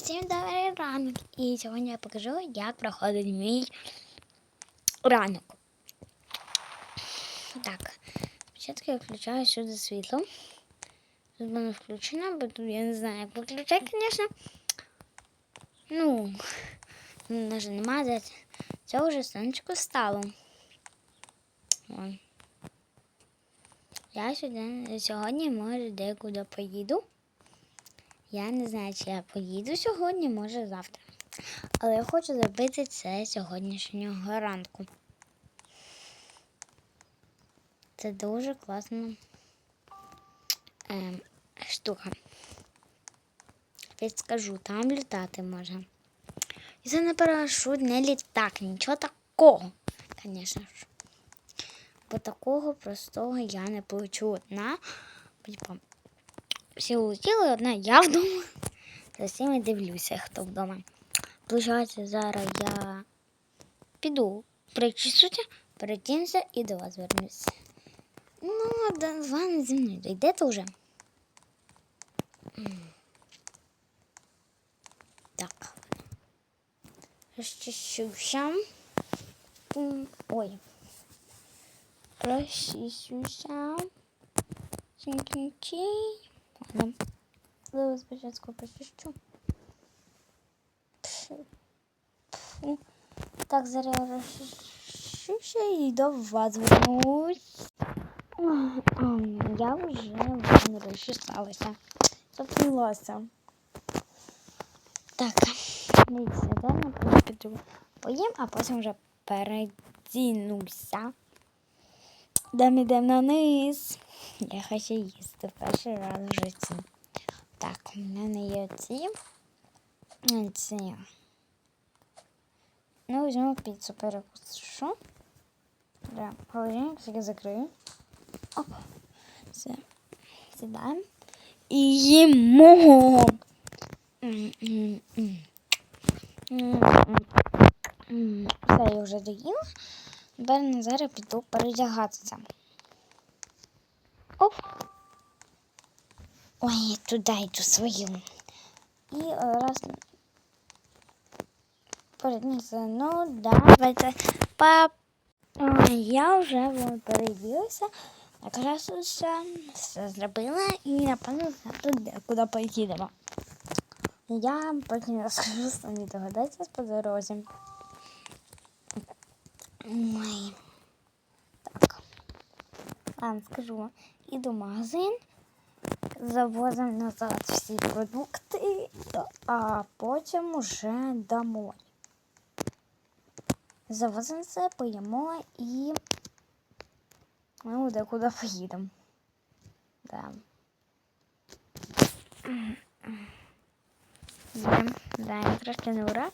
всім добрий ранок. І сьогодні я покажу, як проходить мій ранок. Так, спочатку я включаю сюди світло. Тут в мене включено, бо тут я не знаю, як виключати, звісно. Ну, навіть немає. Це вже сонечко стало. Ой. Я сьогодні, може, декуди поїду. Я не знаю, чи я поїду сьогодні, може завтра. Але я хочу зробити це сьогоднішнього ранку. Це дуже класна ем, штука. Підскажу, там літати можна. І це не парашут, не літак, нічого такого, звісно ж. Бо такого простого я не получу одна. Всі улетіли, одна я вдома. За всіми дивлюся, хто вдома. Получається, зараз я піду причісуся, перетінся і до вас вернуся. Ну, до вами зі мною дійдете вже. Так. Розчищуся. Ой. Розчищуся. Чі-чі-чі. Ладно. Зараз спочатку почищу. Так, зараз я розчищуся і до вас вернусь. Я вже не розчесалася. Запнулася. Так, дивіться, зараз піду поїм, а потім вже передінуся. Дам ідемо на низ. Я хочу їсти перший раз в житті. Так, у мене є ці. ці. Ну, візьму піцу перекушу. Да, холодильник тільки закрию. Оп. Все. Сідаємо. І їмо. Все, я вже доїла. Тепер зараз піду передягатися. Оп. Ой, я туди йду свою. І е, раз ну давайте. Пап. Я вже переділася, накрасилася, все зробила і напевно туди, куди поїдемо. Я потім розкажу самі догадайтесь по дорозі. Ой. Так. Ладно, скажу. Іду в магазин, завозимо назад всі продукти, а потім уже домой. Завозимо це, поїмо і ну, декуди поїдемо. Да. Да, да, я трошки не ура.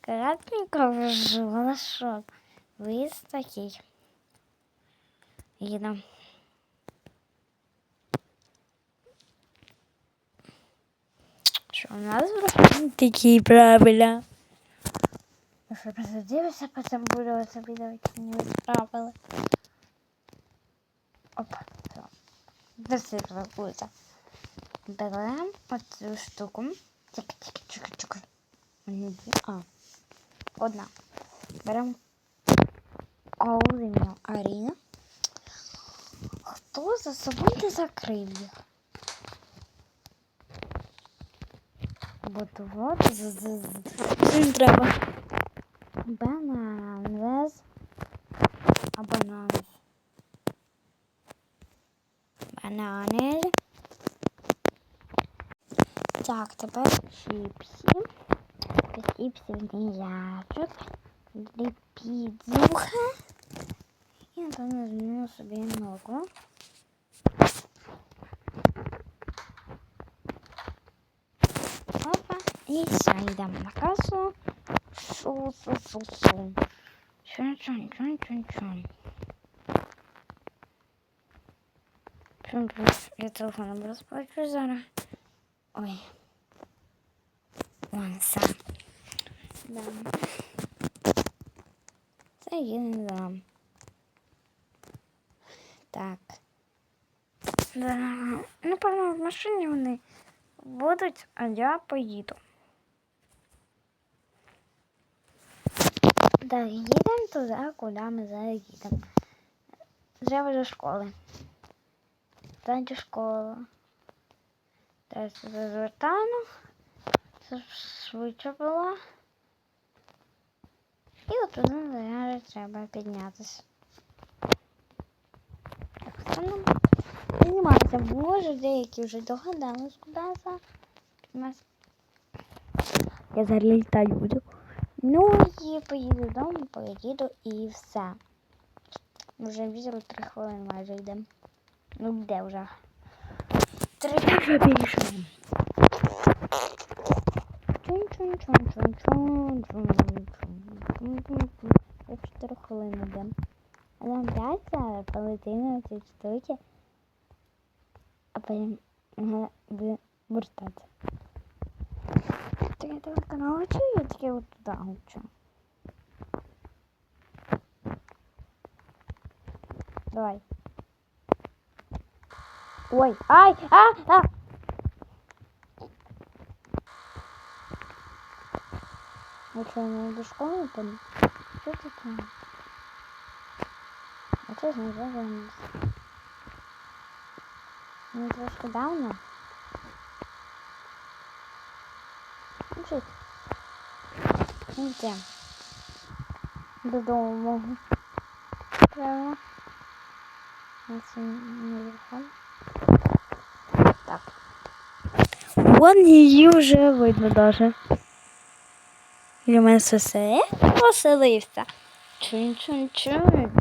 Кратненько вжила, що виїзд такий. Їдемо. Що у нас в такі правила? Я що просто дивишся, потім буду це відео чи не відправили. Опа, все. Засипала буде. Беремо оцю штуку. Тільки, тільки, тільки, тільки. А, одна. Беремо Ауриню Аріна. Хто за собою не закрив їх? Бо вот треба. Бананез. А бананез. Бананез. Так, тепер чіпсі. Чіпсів ніячок. Підзуха. І напевно зміню собі ногу. Опа. І все, йдемо на касу. Су-су-су-су. Чун-чун-чун-чун-чун. Я телефоном розплачу зараз. Ой. Вон сам. Да. Це я не дам. Так. Да. Ну, Напевно, в машині вони будуть, а я поїду. Так, їдемо туди, куди ми зараз їдемо. Треба до школи. Та до школи. Зараз звертаємо. Це швидше було. І от туди зараз треба піднятися. Станемо. Піднімається. Боже, деякі вже догадались, куди за. Піднімається. Я зараз літаю буду. Ну і поїду додому, поїду і все. Вже візеру три хвилини майже йдемо. Ну де вже? Три вже більше. Я чотири хвилини йдемо. А нам дальше полетели эти штуки. А потом буде буртати. Так я только научу, я таке вот туда учу. Давай. Ой, ай, а, а! Ну что, я надо школу там? Что такое? також не вивимось. Мені трошки давно. Учить. Йдемо. Додому можу. Правильно. На цьому не. Так. Вон її вже видно даже. Или у мене е, поселився. Чун-чун-чун.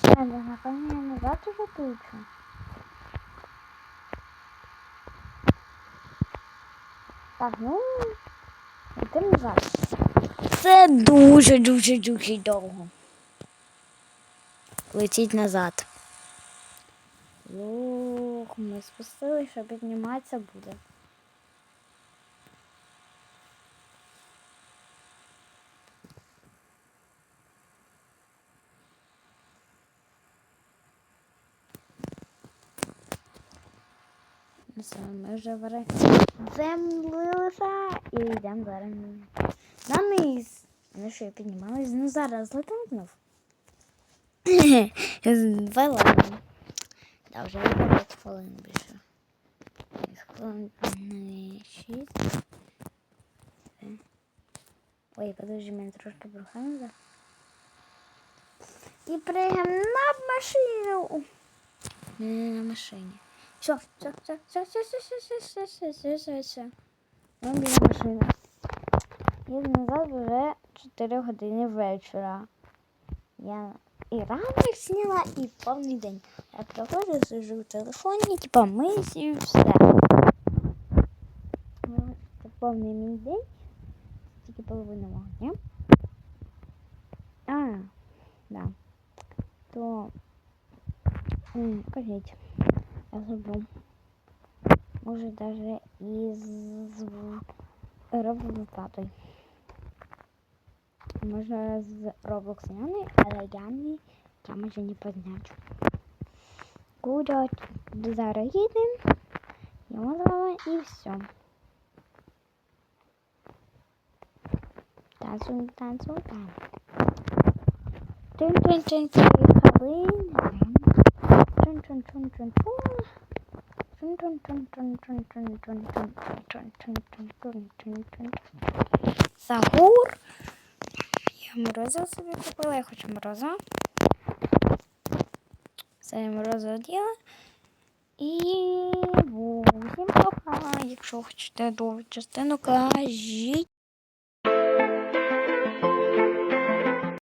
Треба, напевно, я назад уже тичу. Так, ну, йдемо назад. Це дуже-дуже-дуже довго. Летіть назад. Ох, ми спустили, що підніматися буде. Ну Все, ми вже землилися і йдемо зараз на низ. Ну що, я піднімалась, ну зараз летимо знов. Да, вже 5 хвилин більше. 5 хвилин 6. Ой, подожди, мене трошки брухаємо. І приїхав на машину. На машині. Все, все, все, все, все, все, все, все, все, все, все, все. Ми біля машини. Їду назад вже 4 години вечора. Я і ранок зняла, і повний день. Я приходжу, сижу в телефоні, типа мисі і все. Ну, Це повний мій день. Тільки половина мого. А, да. То кажіть, Может даже из навіть із роботою. Можна з Roblox Яни, але я не я може не позначу. Куда зараз їдемо? Я мала і все. Танцюємо, танцюємо, танцюємо. Тин-тин-тин-тин, хвилин. Чун-чун-чун-чун-чун. Я морозиво собі купила, я хочу морозиво. Це я морозиво діла. І всім пока. Якщо хочете другу частину, кажіть.